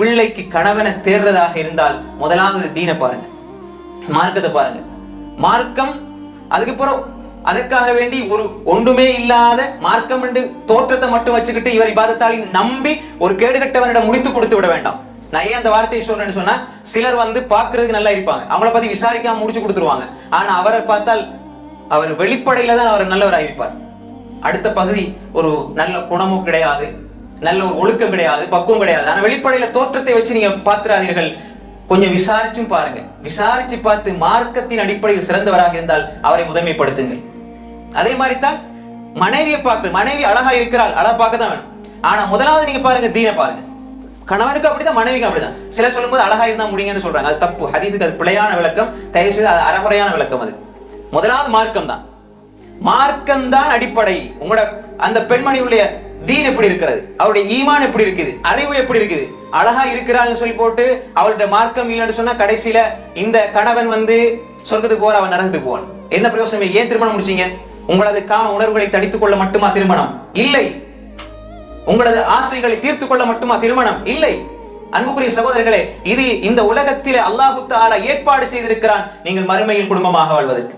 பிள்ளைக்கு கணவனை தேர்றதாக இருந்தால் முதலாவது தீனை பாருங்க. மார்க்கத்தை பாருங்க. மார்க்கம் அதுக்கப்புறம் அதற்காக வேண்டி ஒரு ஒன்றுமே இல்லாத மார்க்கம் என்று தோற்றத்தை மட்டும் வச்சுக்கிட்டு இவர் இபாதத்தாளி நம்பி ஒரு கேடுகட்டவனிடம் முடித்து கொடுத்து விட வேண்டாம். நான் ஏன் அந்த வார்த்தையை சொல்றேன்னு சொன்னா சிலர் வந்து பாக்குறதுக்கு நல்லா இருப்பாங்க. அவங்கள பத்தி விசாரிக்காம முடிச்சு கொடுத்துருவாங்க. ஆனா அவரை பார்த்தால் அவர் வெளிப்படையில தான் அவர் நல்லவர் அறிவிப்பார் அடுத்த பகுதி ஒரு நல்ல குணமும் கிடையாது. நல்ல ஒரு ஒழுக்கம் கிடையாது பக்குவம் கிடையாது. ஆனால் வெளிப்படையில தோற்றத்தை வச்சு நீங்க பார்த்துறாதீர்கள் கொஞ்சம் விசாரிச்சும் பாருங்க. விசாரிச்சு பார்த்து மார்க்கத்தின் அடிப்படையில் சிறந்தவராக இருந்தால் அவரை முதன்மைப்படுத்துங்கள். அதே மாதிரி தான் மனைவியை பார்க்க மனைவி அழகா இருக்கிறாள் அழகா பார்க்க தான் வேணும். ஆனா முதலாவது நீங்க பாருங்க தீன பாருங்க. கணவனுக்கு அப்படிதான் மனைவிக்கு அப்படிதான். சில சொல்லும்போது அழகா இருந்தா முடியுங்கன்னு சொல்றாங்க. அது தப்பு. ஹதீதுக்கு அது பிழையான விளக்கம். தயவு செய்து அது அறகுறையான விளக்கம் அது. முதலாவது மார்க்கம் தான் மார்க்கம் தான் அடிப்படை. உங்களோட அந்த பெண்மணியுடைய தீன் எப்படி இருக்கிறது? அவருடைய ஈமான் எப்படி இருக்குது? அறிவு எப்படி இருக்குது? அழகா இருக்கிறாள்னு சொல்லி போட்டு அவள்கிட்ட மார்க்கம் இல்லைன்னு சொன்னா கடைசியில இந்த கணவன் வந்து சொர்க்கத்துக்கு போற அவன் நரகத்துக்கு போவான். என்ன பிரயோசனம்? ஏன் திருமணம் முடிச்சீங்க? உங்களது காம உணர்வுகளை தடித்துக் கொள்ள மட்டுமா திருமணம்? இல்லை. உங்களது ஆசைகளை தீர்த்து கொள்ள மட்டுமா திருமணம்? இல்லை. அன்புக்குரிய சகோதரர்களே இது இந்த உலகத்திலே அல்லாஹு ஏற்பாடு செய்திருக்கிறான். நீங்கள் மறுமையில் குடும்பமாக வாழ்வதற்கு.